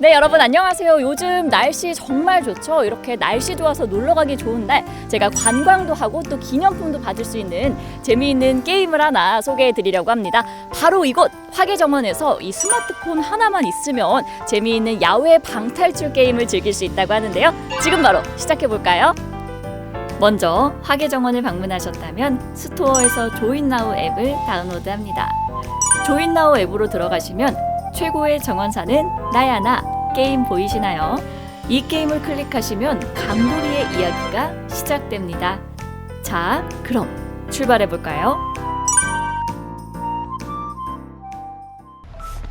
네, 여러분 안녕하세요. 요즘 날씨 정말 좋죠. 이렇게 날씨 좋아서 놀러 가기 좋은 날 제가 관광도 하고 또 기념품도 받을 수 있는 재미있는 게임을 하나 소개해 드리려고 합니다. 바로 이곳 화계정원에서 이 스마트폰 하나만 있으면 재미있는 야외 방탈출 게임을 즐길 수 있다고 하는데요. 지금 바로 시작해 볼까요? 먼저 화계정원을 방문하셨다면 스토어에서 조인나우 앱을 다운로드합니다. 조인나우 앱으로 들어가시면 최고의 정원사는 나야나 게임 보이시나요? 이 게임을 클릭하시면 강돌이의 이야기가 시작됩니다. 자, 그럼 출발해 볼까요?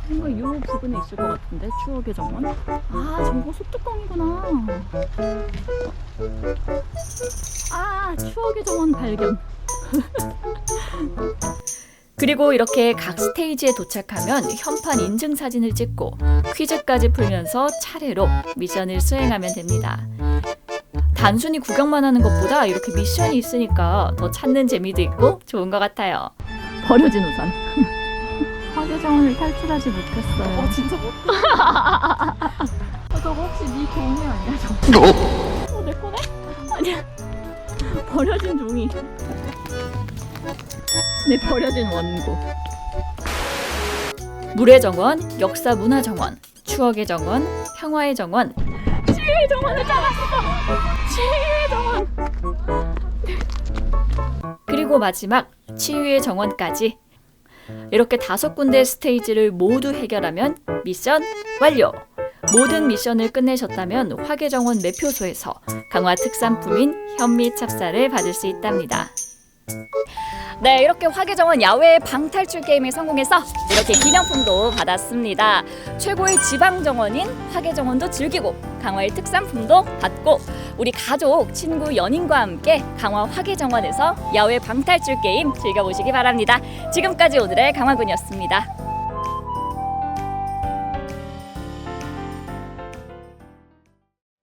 뭔가 이 부분에 있을 것 같은데 추억의 정원? 아, 저거 소뚜껑이구나. 아, 추억의 정원 발견. 그리고 이렇게 각 스테이지에 도착하면 현판 인증 사진을 찍고 퀴즈까지 풀면서 차례로 미션을 수행하면 됩니다. 단순히 구경만 하는 것보다 이렇게 미션이 있으니까 더 찾는 재미도 있고 좋은 것 같아요. 버려진 우산. 화계정원을 탈출하지 못했어요. 어 진짜 못. 어, 저거 혹시 네 종이 아니야 저거? 어, 내 거네? 아니야. 버려진 종이. 내 버려진 원고. 물의 정원, 역사 문화 정원, 추억의 정원, 평화의 정원, 치유의 정원을 찾았어. 치유의 정원. 그리고 마지막 치유의 정원까지. 이렇게 다섯 군데 스테이지를 모두 해결하면 미션 완료. 모든 미션을 끝내셨다면 화계정원 매표소에서 강화 특산품인 현미 찹쌀을 받을 수 있답니다. 네, 이렇게 화계정원 야외 방탈출 게임에 성공해서 이렇게 기념품도 받았습니다. 최고의 지방정원인 화계정원도 즐기고 강화의 특산품도 받고 우리 가족, 친구, 연인과 함께 강화 화계정원에서 야외 방탈출 게임 즐겨보시기 바랍니다. 지금까지 오늘의 강화군이었습니다.